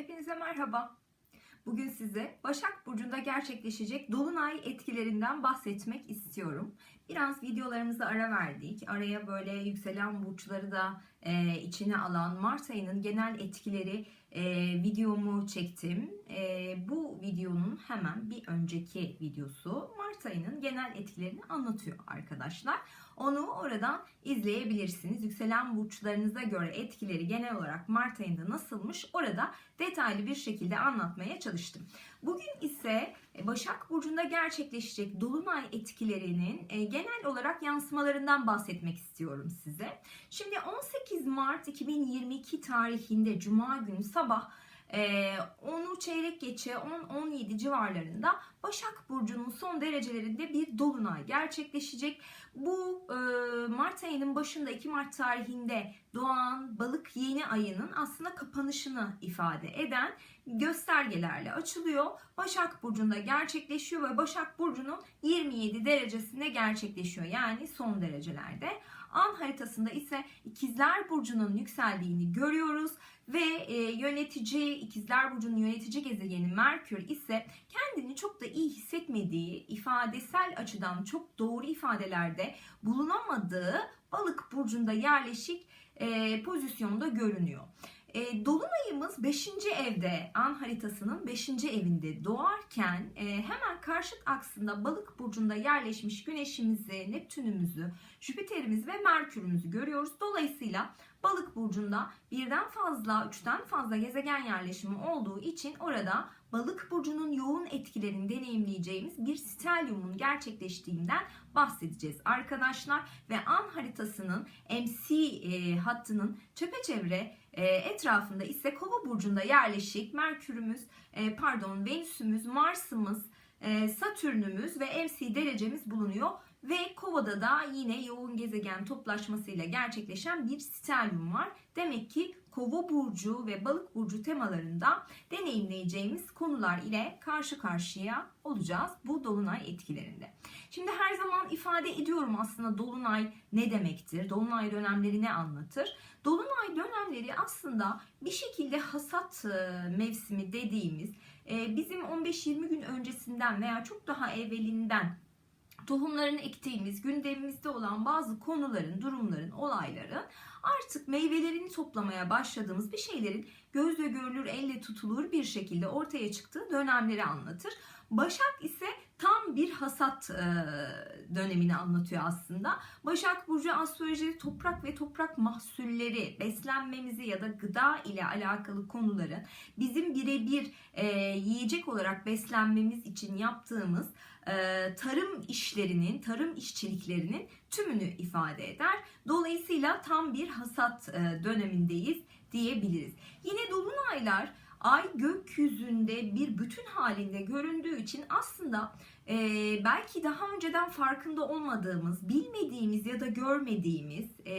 Hepinize merhaba. Bugün size Başak Burcu'nda gerçekleşecek Dolunay etkilerinden bahsetmek istiyorum. Biraz videolarımıza ara verdik. Araya böyle yükselen burçları da e, içine alan Mart ayının genel etkileri e, videomu çektim. E, bu videonun hemen bir önceki videosu Mart ayının genel etkilerini anlatıyor arkadaşlar. Onu oradan izleyebilirsiniz. Yükselen burçlarınıza göre etkileri genel olarak Mart ayında nasılmış orada detaylı bir şekilde anlatmaya çalıştım. Bugün ise Başak Burcu'nda gerçekleşecek Dolunay etkilerinin e, genel olarak yansımalarından bahsetmek istiyorum size. Şimdi 18 Mart 2022 tarihinde Cuma günü sabah 10'u çeyrek geçe 10-17 civarlarında Başak Burcu'nun son derecelerinde bir dolunay gerçekleşecek. Bu e, Mart ayının başında 2 Mart tarihinde doğan balık yeni ayının aslında kapanışını ifade eden göstergelerle açılıyor. Başak Burcu'nda gerçekleşiyor ve Başak Burcu'nun 27 derecesinde gerçekleşiyor. Yani son derecelerde. An haritasında ise İkizler Burcu'nun yükseldiğini görüyoruz ve e, yönetici İkizler Burcu'nun yönetici gezegeni Merkür ise kendini çok da iyi hissetmediği, ifadesel açıdan çok doğru ifadelerde bulunamadığı Balık burcunda yerleşik e, pozisyonda görünüyor. E, Dolunayımız 5. evde an haritasının 5. evinde doğarken e, hemen karşıt aksında balık burcunda yerleşmiş güneşimizi, Neptünümüzü, Jüpiterimizi ve Merkürümüzü görüyoruz. Dolayısıyla balık burcunda birden fazla, üçten fazla gezegen yerleşimi olduğu için orada balık burcunun yoğun etkilerini deneyimleyeceğimiz bir stelyumun gerçekleştiğinden bahsedeceğiz arkadaşlar. Ve an haritasının MC e, hattının çepeçevre e, etrafında ise kova burcunda yerleşik Merkürümüz, e, pardon Venüsümüz, Mars'ımız, e, Satürn'ümüz ve MC derecemiz bulunuyor. Ve Kova'da da yine yoğun gezegen toplaşmasıyla gerçekleşen bir stelyum var. Demek ki Kova burcu ve Balık burcu temalarında deneyimleyeceğimiz konular ile karşı karşıya olacağız bu dolunay etkilerinde. Şimdi her zaman ifade ediyorum aslında dolunay ne demektir? Dolunay dönemleri ne anlatır? Dolunay dönemleri aslında bir şekilde hasat mevsimi dediğimiz bizim 15-20 gün öncesinden veya çok daha evvelinden tohumlarını ektiğimiz, gündemimizde olan bazı konuların, durumların, olayların artık meyvelerini toplamaya başladığımız bir şeylerin gözle görülür, elle tutulur bir şekilde ortaya çıktığı dönemleri anlatır. Başak ise tam bir hasat dönemini anlatıyor aslında. Başak Burcu astrolojide toprak ve toprak mahsulleri, beslenmemizi ya da gıda ile alakalı konuların bizim birebir yiyecek olarak beslenmemiz için yaptığımız tarım işlerinin, tarım işçiliklerinin tümünü ifade eder. Dolayısıyla tam bir hasat dönemindeyiz diyebiliriz. Yine dolunaylar ay gökyüzünde bir bütün halinde göründüğü için aslında e, belki daha önceden farkında olmadığımız, bilmediğimiz ya da görmediğimiz e,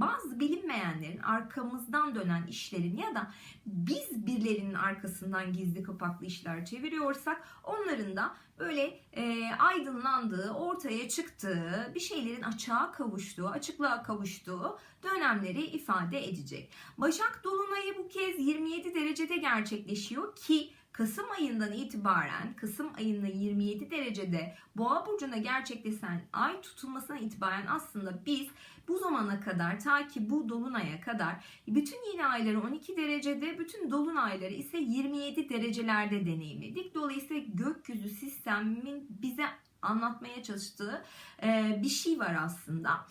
bazı bilinmeyenlerin arkamızdan dönen işlerin ya da biz birilerinin arkasından gizli kapaklı işler çeviriyorsak onların da böyle e, aydınlandığı, ortaya çıktığı, bir şeylerin açığa kavuştuğu, açıklığa kavuştuğu dönemleri ifade edecek. Başak Dolunay'ı bu kez 27 derecede gerçekleşiyor ki Kasım ayından itibaren Kasım ayında 27 derecede Boğa burcuna gerçekleşen ay tutulmasına itibaren aslında biz bu zamana kadar ta ki bu dolunaya kadar bütün yeni ayları 12 derecede bütün dolunayları ise 27 derecelerde deneyimledik. Dolayısıyla gökyüzü sistemin bize anlatmaya çalıştığı e, bir şey var aslında.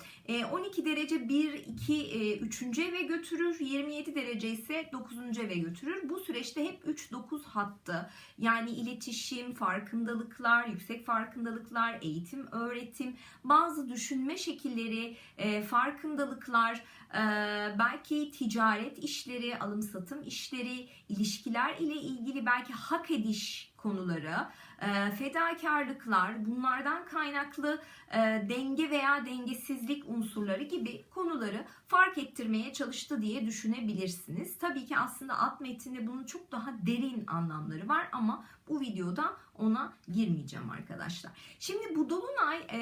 12 e, derece 1, 2, 3. eve götürür. 27 derece ise 9. eve götürür. Bu süreçte hep 3-9 hattı. Yani iletişim, farkındalıklar, yüksek farkındalıklar, eğitim, öğretim, bazı düşünme şekilleri, e, farkındalıklar, belki ticaret işleri, alım satım işleri, ilişkiler ile ilgili belki hak ediş konuları, e, fedakarlıklar, bunlardan kaynaklı e, denge veya dengesizlik unsurları gibi konuları fark ettirmeye çalıştı diye düşünebilirsiniz. Tabii ki aslında alt metinde bunun çok daha derin anlamları var ama bu videoda ona girmeyeceğim arkadaşlar. Şimdi bu dolunay e,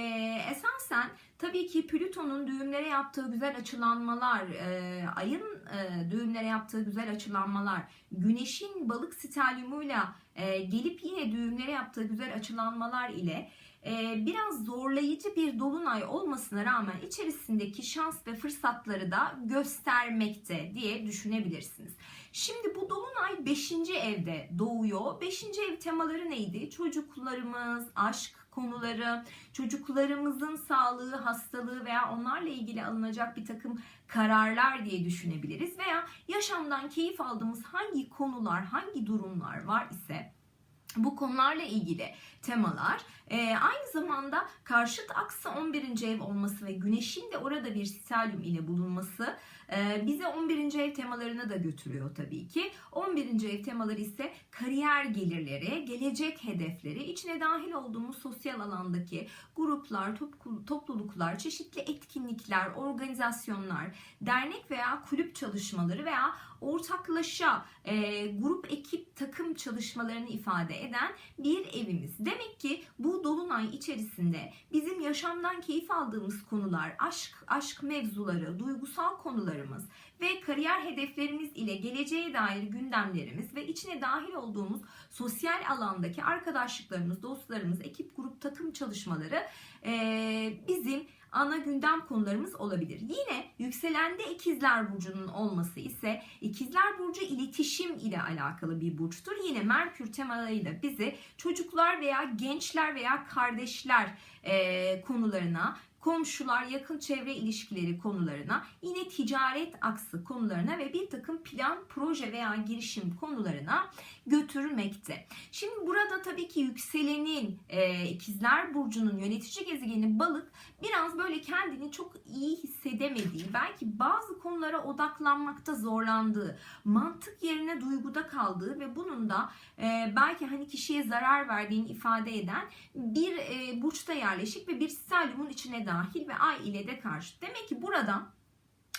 esasen tabii ki Plüton'un düğümlere yaptığı güzel açılanmalar, e, ayın e, düğümlere yaptığı güzel açılanmalar, güneşin balık stelyumuyla e, gelip yine düğümlere yaptığı güzel açılanmalar ile e, biraz zorlayıcı bir dolunay olmasına rağmen içerisindeki şans ve fırsatları da göstermekte diye düşünebilirsiniz. Şimdi bu dolunay 5. evde doğuyor. 5. ev temaları neydi? Çocuklarımız, aşk konuları, çocuklarımızın sağlığı, hastalığı veya onlarla ilgili alınacak bir takım kararlar diye düşünebiliriz. Veya yaşamdan keyif aldığımız hangi konular, hangi durumlar var ise bu konularla ilgili temalar e, aynı zamanda karşıt aksı 11. ev olması ve güneşin de orada bir stelyum ile bulunması bize 11. ev temalarına da götürüyor tabii ki. 11. ev temaları ise kariyer gelirleri, gelecek hedefleri, içine dahil olduğumuz sosyal alandaki gruplar, top- topluluklar, çeşitli etkinlikler, organizasyonlar, dernek veya kulüp çalışmaları veya ortaklaşa e, grup ekip takım çalışmalarını ifade eden bir evimiz. Demek ki bu dolunay içerisinde bizim yaşamdan keyif aldığımız konular, aşk, aşk mevzuları, duygusal konularımız ve kariyer hedeflerimiz ile geleceğe dair gündemlerimiz ve içine dahil olduğumuz sosyal alandaki arkadaşlıklarımız, dostlarımız, ekip, grup, takım çalışmaları e, bizim ana gündem konularımız olabilir. Yine yükselende ikizler burcunun olması ise ikizler burcu iletişim ile alakalı bir burçtur. Yine Merkür temalarıyla bizi çocuklar veya gençler veya kardeşler e, konularına komşular, yakın çevre ilişkileri konularına, yine ticaret aksı konularına ve bir takım plan, proje veya girişim konularına götürmekte. Şimdi burada tabii ki yükselenin e, ikizler burcunun yönetici gezegeni balık biraz böyle kendini çok iyi hissedemediği, belki bazı konulara odaklanmakta zorlandığı, mantık yerine duyguda kaldığı ve bunun da e, belki hani kişiye zarar verdiğini ifade eden bir e, burçta yerleşik ve bir stelyumun içine dahil ve ay ile de karşı. Demek ki burada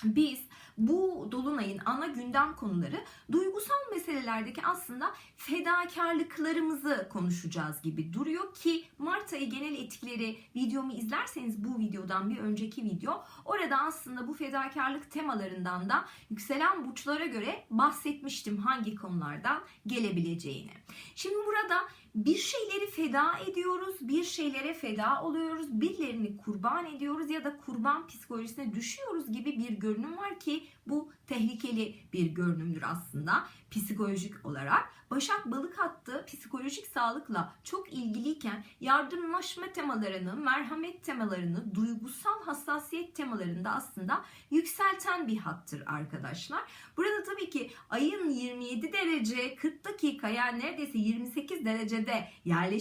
biz bu dolunayın ana gündem konuları duygusal meselelerdeki aslında fedakarlıklarımızı konuşacağız gibi duruyor ki Mart ayı genel etkileri videomu izlerseniz bu videodan bir önceki video orada aslında bu fedakarlık temalarından da yükselen burçlara göre bahsetmiştim hangi konulardan gelebileceğini. Şimdi burada bir şeyleri feda ediyoruz, bir şeylere feda oluyoruz, birilerini kurban ediyoruz ya da kurban psikolojisine düşüyoruz gibi bir görünüm var ki bu tehlikeli bir görünümdür aslında psikolojik olarak. Başak balık hattı psikolojik sağlıkla çok ilgiliyken yardımlaşma temalarını, merhamet temalarını, duygusal hassasiyet temalarını da aslında yükselten bir hattır arkadaşlar. Burada tabii ki ayın 27 derece 40 dakika yani neredeyse 28 derecede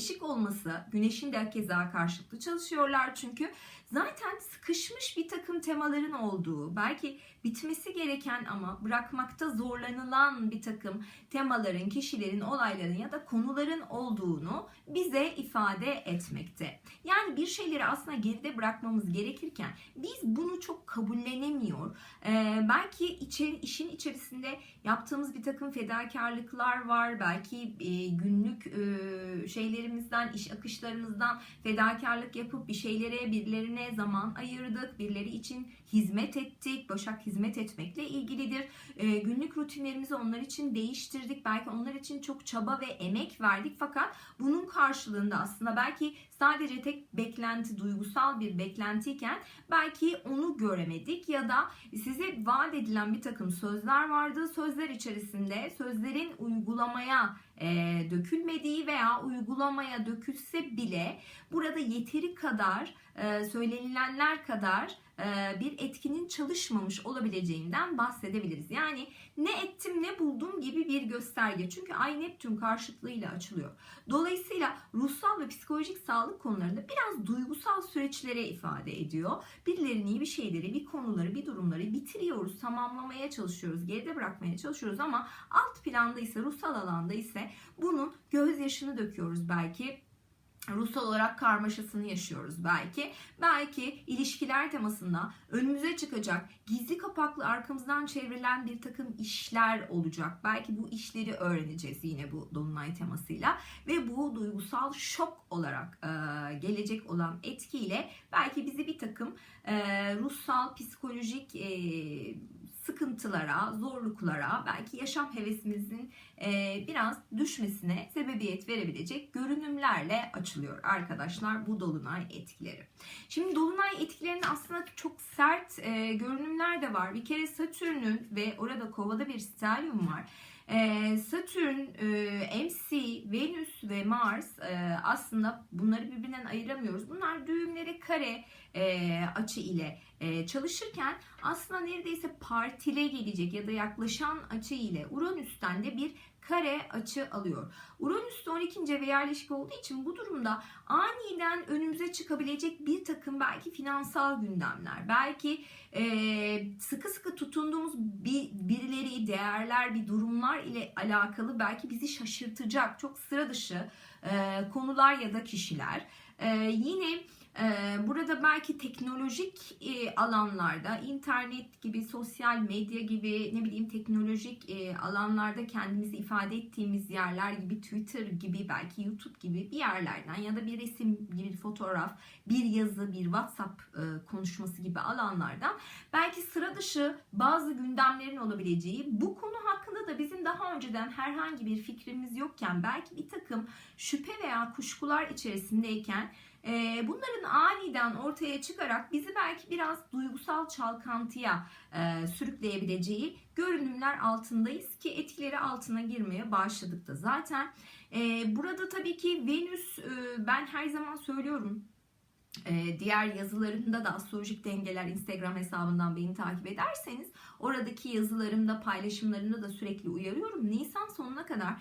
yerleşik olması, güneşin de keza karşılıklı çalışıyorlar çünkü zaten sıkışmış bir takım temaların olduğu, belki bitmesi gereken ama bırakmakta zorlanılan bir takım temaların, kişilerin, olayların ya da konuların olduğunu bize ifade etmekte. Yani bir şeyleri aslında geride bırakmamız gerekirken biz bunu çok kabullenemiyor. Ee, belki içeri, işin içerisinde yaptığımız bir takım fedakarlıklar var. Belki e, günlük e, şeylerimizden, iş akışlarımızdan fedakarlık yapıp bir şeylere, birilerine zaman ayırdık. Birileri için hizmet ettik. Başak hizmet etmekle ilgilidir. E, günlük rutinlerimizi onlar için değiştirdik. Belki onlar için çok çaba ve emek verdik. Fakat bunun karşılığında aslında belki sadece tek beklenti duygusal bir beklentiyken belki onu göremedik ya da size vaat edilen bir takım sözler vardı. Sözler içerisinde sözlerin uygulamaya e, dökülmediği veya uygulamaya dökülse bile burada yeteri kadar e, söylenilenler kadar e, bir etkinin çalışmamış olabileceğinden bahsedebiliriz. Yani ne ettim ne buldum gibi bir gösterge. Çünkü Ay Neptün karşıtlığıyla açılıyor. Dolayısıyla ruhsal ve psikolojik sağlık konularında biraz duygusal süreçlere ifade ediyor. Birilerinin iyi bir şeyleri, bir konuları, bir durumları bitiriyoruz, tamamlamaya çalışıyoruz, geride bırakmaya çalışıyoruz ama alt planda ise, ruhsal alanda ise bunun gözyaşını döküyoruz belki ruhsal olarak karmaşasını yaşıyoruz belki. Belki ilişkiler temasında önümüze çıkacak gizli kapaklı arkamızdan çevrilen bir takım işler olacak. Belki bu işleri öğreneceğiz yine bu dolunay temasıyla ve bu duygusal şok olarak e, gelecek olan etkiyle belki bizi bir takım e, ruhsal, psikolojik e, sıkıntılara, zorluklara, belki yaşam hevesimizin e, biraz düşmesine sebebiyet verebilecek görünümlerle açılıyor arkadaşlar bu dolunay etkileri. Şimdi dolunay etkilerinin aslında çok sert e, görünümler de var. Bir kere Satürn'ün ve orada kovada bir stelyum var. Ee, Satürn, e, MC, Venüs ve Mars e, aslında bunları birbirinden ayıramıyoruz. Bunlar düğümleri kare e, açı ile çalışırken aslında neredeyse partile gelecek ya da yaklaşan açı ile Uranüs'ten de bir kare açı alıyor. Uranüs de 12. eve yerleşik olduğu için bu durumda aniden önümüze çıkabilecek bir takım belki finansal gündemler, belki e, sıkı sıkı tutunduğumuz bir, birileri, değerler, bir durumlar ile alakalı belki bizi şaşırtacak çok sıra dışı e, konular ya da kişiler. E, yine burada belki teknolojik e, alanlarda, internet gibi, sosyal medya gibi, ne bileyim teknolojik e, alanlarda kendimizi ifade ettiğimiz yerler gibi, Twitter gibi, belki YouTube gibi bir yerlerden ya da bir resim, bir fotoğraf, bir yazı, bir WhatsApp e, konuşması gibi alanlardan belki sıra dışı bazı gündemlerin olabileceği, bu konu hakkında da bizim daha önceden herhangi bir fikrimiz yokken belki bir takım şüphe veya kuşkular içerisindeyken e, bunların aniden ortaya çıkarak bizi belki biraz duygusal çalkantıya e, sürükleyebileceği görünümler altındayız ki etkileri altına girmeye başladık da zaten. E, burada tabii ki Venüs e, ben her zaman söylüyorum ee, diğer yazılarımda da astrolojik dengeler Instagram hesabından beni takip ederseniz oradaki yazılarımda paylaşımlarımda da sürekli uyarıyorum. Nisan sonuna kadar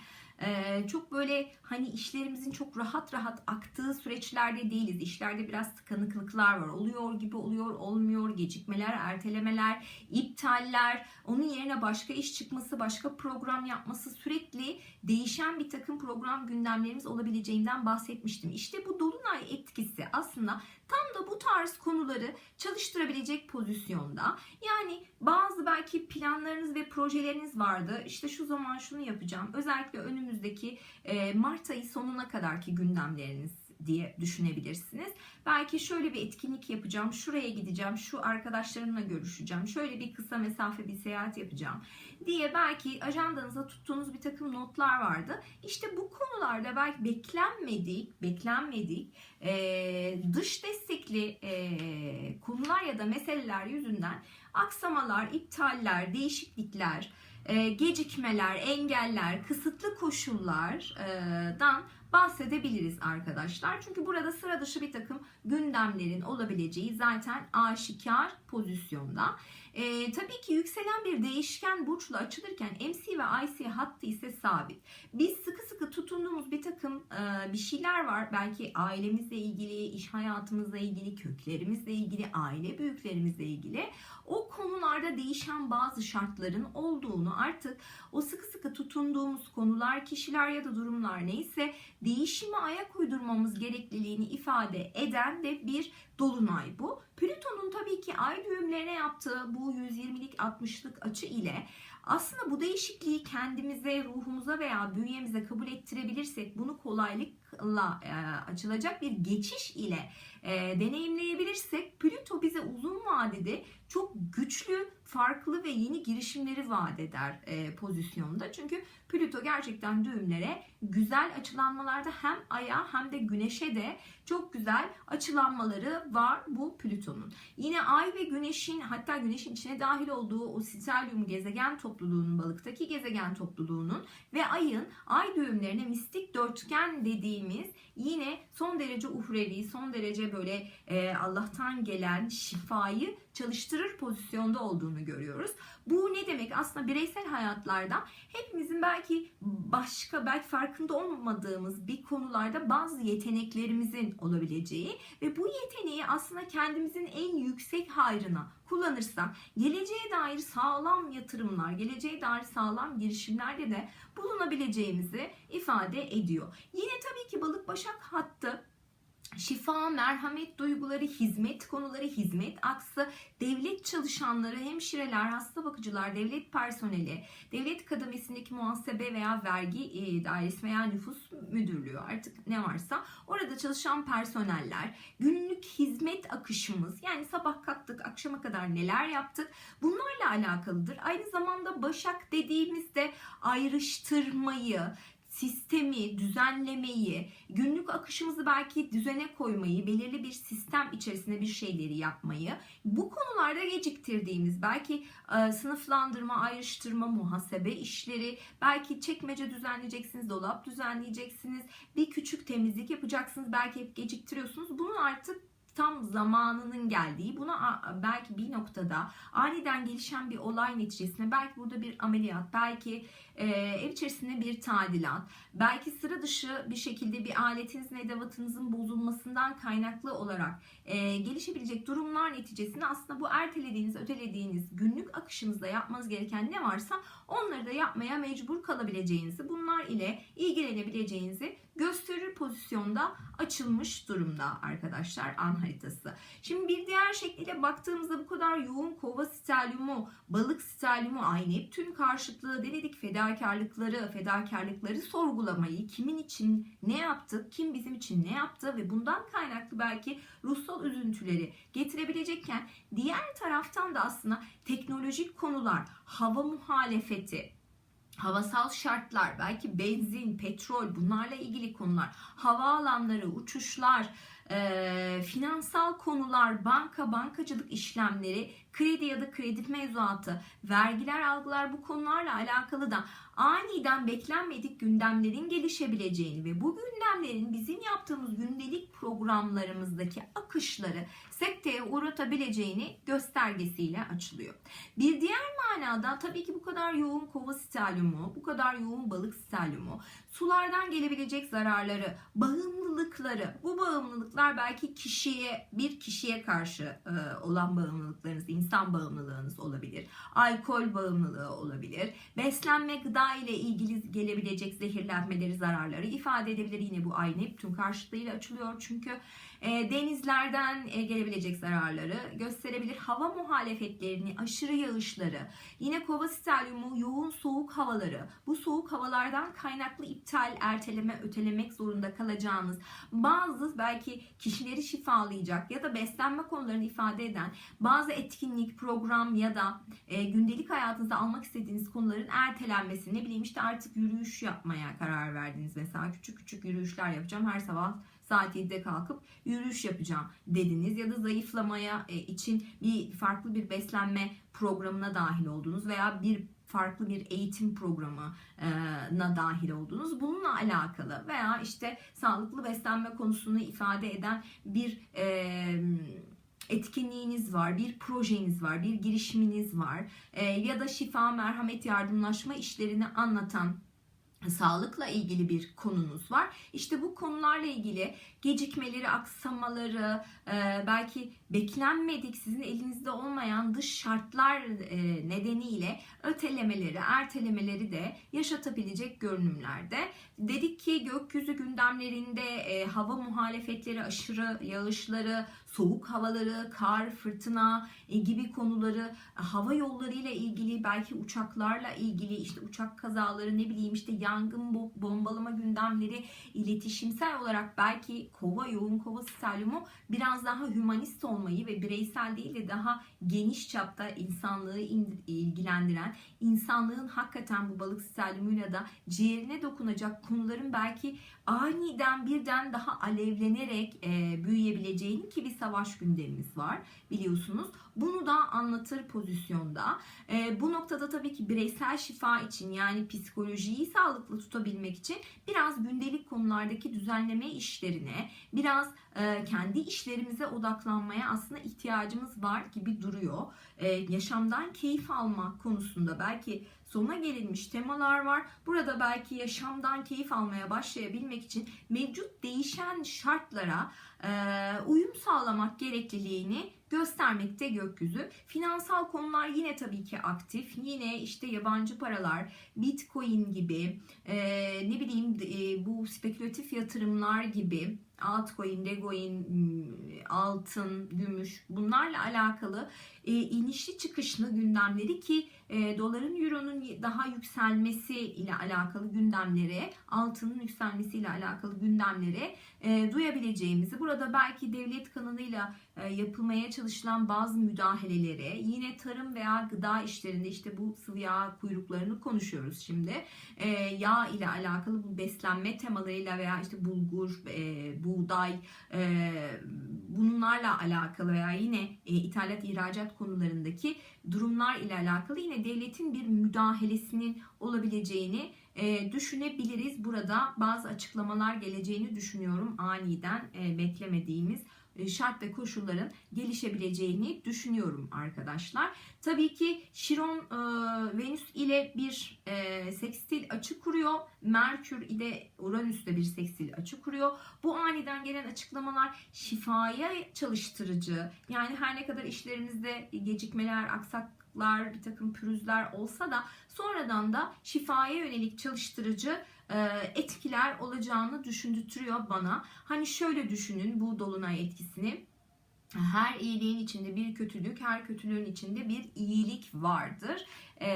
ee, çok böyle hani işlerimizin çok rahat rahat aktığı süreçlerde değiliz. İşlerde biraz tıkanıklıklar var. Oluyor gibi oluyor, olmuyor. Gecikmeler, ertelemeler, iptaller, onun yerine başka iş çıkması, başka program yapması sürekli değişen bir takım program gündemlerimiz olabileceğinden bahsetmiştim. İşte bu dolunay etkisi aslında tam da bu tarz konuları çalıştırabilecek pozisyonda. Yani bazı belki planlarınız ve projeleriniz vardı. İşte şu zaman şunu yapacağım. Özellikle önümüzdeki e, Mart ayı sonuna kadarki gündemleriniz diye düşünebilirsiniz. Belki şöyle bir etkinlik yapacağım, şuraya gideceğim, şu arkadaşlarımla görüşeceğim, şöyle bir kısa mesafe bir seyahat yapacağım diye belki ajandanıza tuttuğunuz bir takım notlar vardı. İşte bu konularda belki beklenmedik, beklenmedik e, dış destekli e, konular ya da meseleler yüzünden aksamalar, iptaller, değişiklikler, e, gecikmeler, engeller, kısıtlı koşullardan bahsedebiliriz arkadaşlar. Çünkü burada sıra dışı bir takım gündemlerin olabileceği zaten aşikar pozisyonda. E, tabii ki yükselen bir değişken burçla açılırken MC ve IC hattı ise sabit. Biz sıkı sıkı tutunduğumuz bir takım e, bir şeyler var. Belki ailemizle ilgili, iş hayatımızla ilgili, köklerimizle ilgili, aile büyüklerimizle ilgili o konularda değişen bazı şartların olduğunu artık o sıkı sıkı tutunduğumuz konular, kişiler ya da durumlar neyse değişime ayak uydurmamız gerekliliğini ifade eden de bir dolunay bu. Plüton'un tabii ki ay düğümlerine yaptığı bu 120'lik 60'lık açı ile aslında bu değişikliği kendimize, ruhumuza veya bünyemize kabul ettirebilirsek bunu kolaylıkla e, açılacak bir geçiş ile e, deneyimleyebilirsek Plüto bize uzun vadede çok güçlü, farklı ve yeni girişimleri vaat eder e, pozisyonda. Çünkü Plüto gerçekten düğümlere güzel açılanmalarda hem aya hem de güneşe de çok güzel açılanmaları var bu Plüton'un. Yine ay ve güneşin hatta güneşin içine dahil olduğu o stelyum gezegen topluluğunun balıktaki gezegen topluluğunun ve ayın ay düğümlerine mistik dörtgen dediği bahsettiğimiz yine son derece uhrevi, son derece böyle e, Allah'tan gelen şifayı çalıştırır pozisyonda olduğunu görüyoruz. Bu ne demek? Aslında bireysel hayatlarda hepimizin belki başka, belki farkında olmadığımız bir konularda bazı yeteneklerimizin olabileceği ve bu yeteneği aslında kendimizin en yüksek hayrına kullanırsak geleceğe dair sağlam yatırımlar, geleceğe dair sağlam girişimlerde de bulunabileceğimizi ifade ediyor. Yine tabii ki balık başak hattı şifa, merhamet duyguları, hizmet konuları, hizmet aksı, devlet çalışanları, hemşireler, hasta bakıcılar, devlet personeli, devlet kademesindeki muhasebe veya vergi e, dairesi veya nüfus müdürlüğü artık ne varsa orada çalışan personeller, günlük hizmet akışımız yani sabah kalktık akşama kadar neler yaptık bunlarla alakalıdır. Aynı zamanda başak dediğimizde ayrıştırmayı, sistemi, düzenlemeyi, günlük akışımızı belki düzene koymayı, belirli bir sistem içerisinde bir şeyleri yapmayı, bu konularda geciktirdiğimiz belki e, sınıflandırma, ayrıştırma, muhasebe işleri, belki çekmece düzenleyeceksiniz, dolap düzenleyeceksiniz, bir küçük temizlik yapacaksınız, belki hep geciktiriyorsunuz. Bunun artık tam zamanının geldiği, buna belki bir noktada aniden gelişen bir olay neticesinde belki burada bir ameliyat, belki e, ev içerisinde bir tadilat, belki sıra dışı bir şekilde bir aletinizin, edevatınızın bozulmasından kaynaklı olarak e, gelişebilecek durumlar neticesinde aslında bu ertelediğiniz, ötelediğiniz günlük akışınızda yapmanız gereken ne varsa onları da yapmaya mecbur kalabileceğinizi, bunlar ile ilgilenebileceğinizi gösterir pozisyonda açılmış durumda arkadaşlar an haritası. Şimdi bir diğer şekliyle baktığımızda bu kadar yoğun kova stelyumu, balık stelyumu, ay Neptün karşıtlığı denedik fedakarlıkları, fedakarlıkları sorgulamayı, kimin için ne yaptık, kim bizim için ne yaptı ve bundan kaynaklı belki ruhsal üzüntüleri getirebilecekken diğer taraftan da aslında teknolojik konular, hava muhalefeti, havasal şartlar, belki benzin, petrol bunlarla ilgili konular, havaalanları, uçuşlar, e, finansal konular, banka, bankacılık işlemleri, kredi ya da kredi mevzuatı, vergiler, algılar bu konularla alakalı da aniden beklenmedik gündemlerin gelişebileceğini ve bu gündemlerin bizim yaptığımız gündelik programlarımızdaki akışları sekteye uğratabileceğini göstergesiyle açılıyor. Bir diğer manada tabii ki bu kadar yoğun kova stelyumu, bu kadar yoğun balık stelyumu, sulardan gelebilecek zararları, bağımlılıkları, bu bağımlılıklar belki kişiye, bir kişiye karşı e, olan bağımlılıklarınız, insan bağımlılığınız olabilir, alkol bağımlılığı olabilir, beslenme, gıda ile ilgili gelebilecek zehirlenmeleri, zararları ifade edebilir. Yine bu ay Neptün karşıtlığıyla açılıyor çünkü e, denizlerden e, gelebilecek zararları gösterebilir. Hava muhalefetlerini, aşırı yağışları, yine kova stelyumu, yoğun soğuk havaları, bu soğuk havalardan kaynaklı iptal, erteleme, ötelemek zorunda kalacağınız bazı belki kişileri şifalayacak ya da beslenme konularını ifade eden bazı etkinlik, program ya da e, gündelik hayatınızda almak istediğiniz konuların ertelenmesi. Ne bileyim işte artık yürüyüş yapmaya karar verdiniz mesela. Küçük küçük yürüyüşler yapacağım her sabah saat 7'de kalkıp yürüyüş yapacağım dediniz ya da zayıflamaya e, için bir farklı bir beslenme programına dahil oldunuz veya bir farklı bir eğitim programına dahil oldunuz. Bununla alakalı veya işte sağlıklı beslenme konusunu ifade eden bir e, etkinliğiniz var, bir projeniz var, bir girişiminiz var e, ya da şifa, merhamet, yardımlaşma işlerini anlatan sağlıkla ilgili bir konunuz var. İşte bu konularla ilgili gecikmeleri, aksamaları, e, belki beklenmedik sizin elinizde olmayan dış şartlar e, nedeniyle ötelemeleri, ertelemeleri de yaşatabilecek görünümlerde. Dedik ki gökyüzü gündemlerinde e, hava muhalefetleri, aşırı yağışları, soğuk havaları, kar, fırtına gibi konuları, hava yolları ile ilgili belki uçaklarla ilgili işte uçak kazaları ne bileyim işte yangın bombalama gündemleri iletişimsel olarak belki kova yoğun kova stelyumu biraz daha hümanist olmayı ve bireysel değil de daha geniş çapta insanlığı ilgilendiren insanlığın hakikaten bu balık sterlimuna'da ciğerine dokunacak konuların belki aniden birden daha alevlenerek e, büyüyebileceğini ki bir savaş gündemimiz var biliyorsunuz. Bunu da anlatır pozisyonda. E, bu noktada tabii ki bireysel şifa için yani psikolojiyi sağlıklı tutabilmek için biraz gündelik konulardaki düzenleme işlerine, biraz kendi işlerimize odaklanmaya aslında ihtiyacımız var gibi duruyor. E, yaşamdan keyif almak konusunda belki sona gelinmiş temalar var. Burada belki yaşamdan keyif almaya başlayabilmek için mevcut değişen şartlara e, uyum sağlamak gerekliliğini göstermekte gökyüzü. Finansal konular yine tabii ki aktif. Yine işte yabancı paralar, bitcoin gibi, e, ne bileyim e, bu spekülatif yatırımlar gibi altcoin, decoin, altın, gümüş bunlarla alakalı e, inişli çıkışlı gündemleri ki e, doların, euronun daha yükselmesi ile alakalı gündemlere, altının yükselmesi ile alakalı gündemlere e, duyabileceğimizi, burada belki devlet kanalıyla e, yapılmaya çalışılan bazı müdahalelere, yine tarım veya gıda işlerinde işte bu sıvı yağ kuyruklarını konuşuyoruz şimdi. E, yağ ile alakalı bu beslenme temalarıyla veya işte bulgur, e, buğday, e, bunlarla alakalı veya yine e, ithalat ihracat konularındaki durumlar ile alakalı yine devletin bir müdahalesinin olabileceğini e, düşünebiliriz. Burada bazı açıklamalar geleceğini düşünüyorum aniden e, beklemediğimiz şart ve koşulların gelişebileceğini düşünüyorum arkadaşlar. Tabii ki Şiron e, Venüs ile bir e, sekstil açı kuruyor. Merkür ile Uranüs ile bir sekstil açı kuruyor. Bu aniden gelen açıklamalar şifaya çalıştırıcı. Yani her ne kadar işlerimizde gecikmeler, aksaklıklar, bir takım pürüzler olsa da sonradan da şifaya yönelik çalıştırıcı e, etkiler olacağını düşündürtüyor bana. Hani şöyle düşünün bu dolunay etkisini. Her iyiliğin içinde bir kötülük, her kötülüğün içinde bir iyilik vardır. Ee,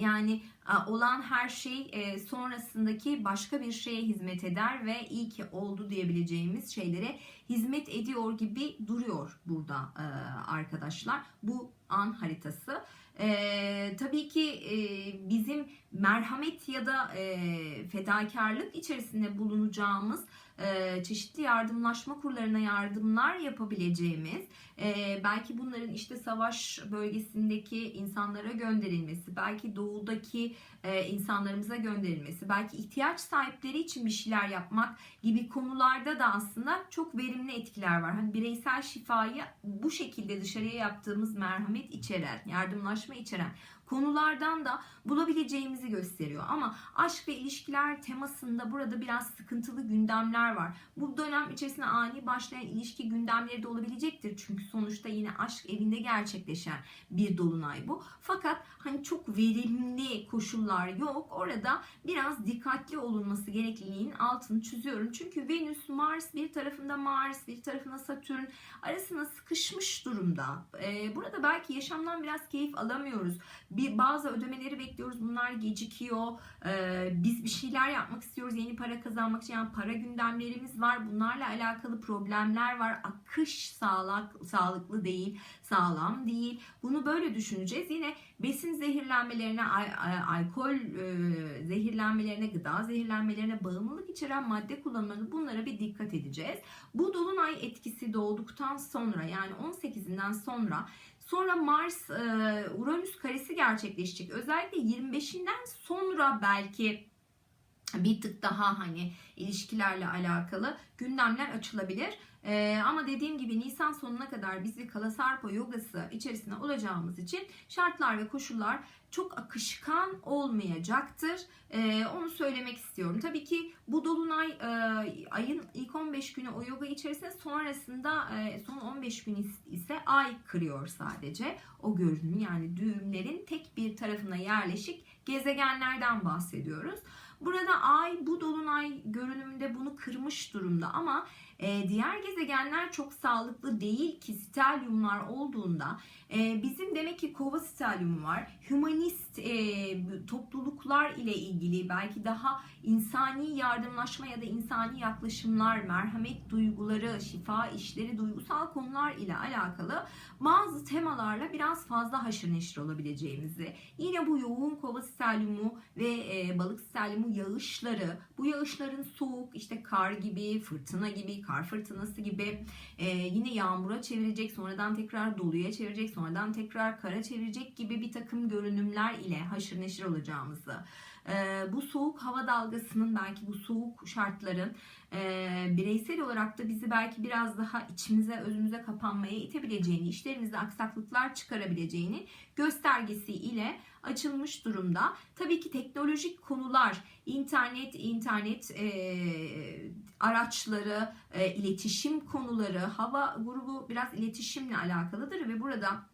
yani olan her şey e, sonrasındaki başka bir şeye hizmet eder ve iyi ki oldu diyebileceğimiz şeylere hizmet ediyor gibi duruyor burada e, arkadaşlar. Bu an haritası. Ee, tabii ki e, bizim merhamet ya da e, fedakarlık içerisinde bulunacağımız e, çeşitli yardımlaşma kurlarına yardımlar yapabileceğimiz e, belki bunların işte savaş bölgesindeki insanlara gönderilmesi belki doğudaki e, insanlarımıza gönderilmesi belki ihtiyaç sahipleri için bir şeyler yapmak gibi konularda da aslında çok verimli etkiler var. Hani bireysel şifayı bu şekilde dışarıya yaptığımız merhamet içeren, yardımlaşma içeren konulardan da bulabileceğimizi gösteriyor. Ama aşk ve ilişkiler temasında burada biraz sıkıntılı gündemler var. Bu dönem içerisinde ani başlayan ilişki gündemleri de olabilecektir. Çünkü sonuçta yine aşk evinde gerçekleşen bir dolunay bu. Fakat hani çok verimli koşullar yok. Orada biraz dikkatli olunması gerekliliğinin altını çiziyorum. Çünkü Venüs, Mars bir tarafında Mars, bir tarafında Satürn arasına sıkışmış durumda. Ee, burada belki yaşamdan biraz keyif alamıyoruz bir bazı ödemeleri bekliyoruz. Bunlar gecikiyor. Ee, biz bir şeyler yapmak istiyoruz. Yeni para kazanmak için yani para gündemlerimiz var. Bunlarla alakalı problemler var. Akış sağlık, sağlıklı değil, sağlam değil. Bunu böyle düşüneceğiz. Yine besin zehirlenmelerine, al, alkol e, zehirlenmelerine, gıda zehirlenmelerine, bağımlılık içeren madde kullanımına bunlara bir dikkat edeceğiz. Bu dolunay etkisi doğduktan sonra yani 18'inden sonra Sonra Mars e, Uranüs karesi gerçekleşecek. Özellikle 25'inden sonra belki bir tık daha hani ilişkilerle alakalı gündemler açılabilir. Ee, ama dediğim gibi Nisan sonuna kadar biz bir Kalasarpa yogası içerisinde olacağımız için şartlar ve koşullar çok akışkan olmayacaktır. Ee, onu söylemek istiyorum. Tabii ki bu dolunay e, ayın ilk 15 günü o yoga içerisinde sonrasında e, son 15 gün ise ay kırıyor sadece o görünümü yani düğümlerin tek bir tarafına yerleşik gezegenlerden bahsediyoruz. Burada ay bu dolunay görünümünde bunu kırmış durumda ama e, diğer gezegenler çok sağlıklı değil ki stelyumlar olduğunda e, bizim demek ki kova stelyumu var. Hümanist e, topluluklar ile ilgili belki daha insani yardımlaşma ya da insani yaklaşımlar, merhamet duyguları, şifa işleri, duygusal konular ile alakalı bazı temalarla biraz fazla haşır neşir olabileceğimizi, yine bu yoğun kova stelyumu ve e, balık stelyumu yağışları, bu yağışların soğuk işte kar gibi, fırtına gibi, kar fırtınası gibi e, yine yağmura çevirecek, sonradan tekrar doluya çevirecek, sonradan tekrar kara çevirecek gibi bir takım görünümler ile haşır neşir olacağımızı, e, bu soğuk hava dalgasının belki bu soğuk şartların e, bireysel olarak da bizi belki biraz daha içimize, özümüze kapanmaya itebileceğini, işlerimizde aksaklıklar çıkarabileceğini göstergesi ile açılmış durumda. Tabii ki teknolojik konular, internet, internet e, araçları, e, iletişim konuları, hava grubu biraz iletişimle alakalıdır ve burada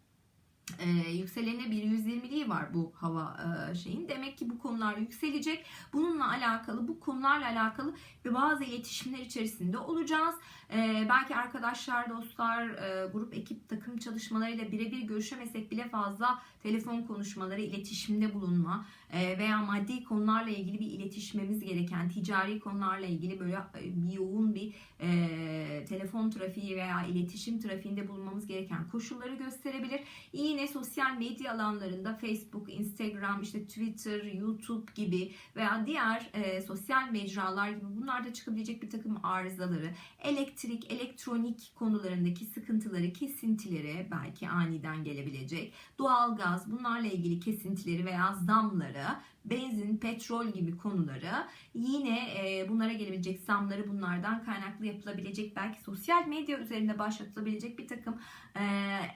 e, yükselene bir 120'liği var bu hava e, şeyin. Demek ki bu konular yükselecek. Bununla alakalı, bu konularla alakalı ve bazı iletişimler içerisinde olacağız. E, belki arkadaşlar, dostlar, e, grup, ekip, takım çalışmalarıyla birebir görüşemesek bile fazla telefon konuşmaları, iletişimde bulunma veya maddi konularla ilgili bir iletişmemiz gereken, ticari konularla ilgili böyle e, bir yoğun bir e, telefon trafiği veya iletişim trafiğinde bulunmamız gereken koşulları gösterebilir. Yine sosyal medya alanlarında Facebook, Instagram, işte Twitter, YouTube gibi veya diğer e, sosyal mecralar gibi bunlarda çıkabilecek bir takım arızaları, elektrik, elektronik konularındaki sıkıntıları, kesintileri belki aniden gelebilecek, doğalgaz bunlarla ilgili kesintileri veya zamları, benzin, petrol gibi konuları yine e, bunlara gelebilecek zamları bunlardan kaynaklı yapılabilecek belki sosyal medya üzerinde başlatılabilecek bir takım e,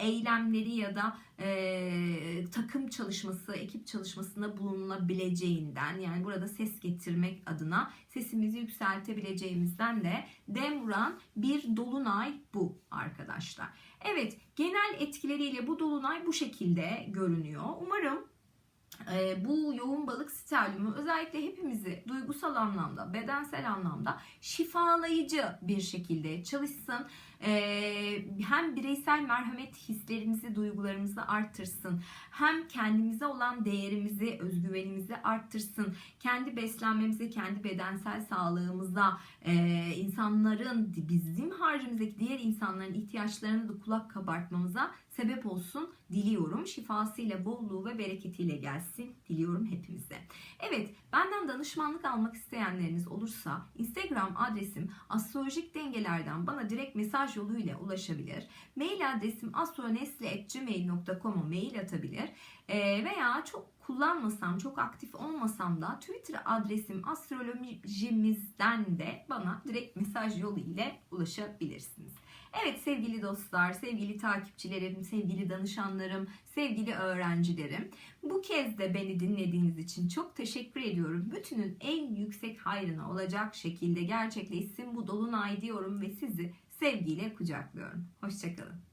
eylemleri ya da e, takım çalışması, ekip çalışmasında bulunabileceğinden yani burada ses getirmek adına sesimizi yükseltebileceğimizden de dem vuran bir dolunay bu arkadaşlar. Evet genel etkileriyle bu dolunay bu şekilde görünüyor. Umarım bu yoğun balık stelyumu özellikle hepimizi duygusal anlamda, bedensel anlamda şifalayıcı bir şekilde çalışsın. E, hem bireysel merhamet hislerimizi, duygularımızı arttırsın. Hem kendimize olan değerimizi, özgüvenimizi arttırsın. Kendi beslenmemize, kendi bedensel sağlığımıza, e, insanların, bizim harcımızdaki diğer insanların ihtiyaçlarını da kulak kabartmamıza sebep olsun diliyorum. Şifasıyla, bolluğu ve bereketiyle gelsin diliyorum hepimize. Evet, benden danışmanlık almak isteyenleriniz olursa Instagram adresim astrolojik dengelerden bana direkt mesaj yoluyla ulaşabilir. Mail adresim astronesli.gmail.com'a mail atabilir. Ee, veya çok kullanmasam, çok aktif olmasam da Twitter adresim astrolojimizden de bana direkt mesaj yolu ile ulaşabilirsiniz. Evet sevgili dostlar, sevgili takipçilerim, sevgili danışanlarım, sevgili öğrencilerim. Bu kez de beni dinlediğiniz için çok teşekkür ediyorum. Bütünün en yüksek hayrına olacak şekilde gerçekleşsin bu dolunay diyorum ve sizi sevgiyle kucaklıyorum. Hoşçakalın.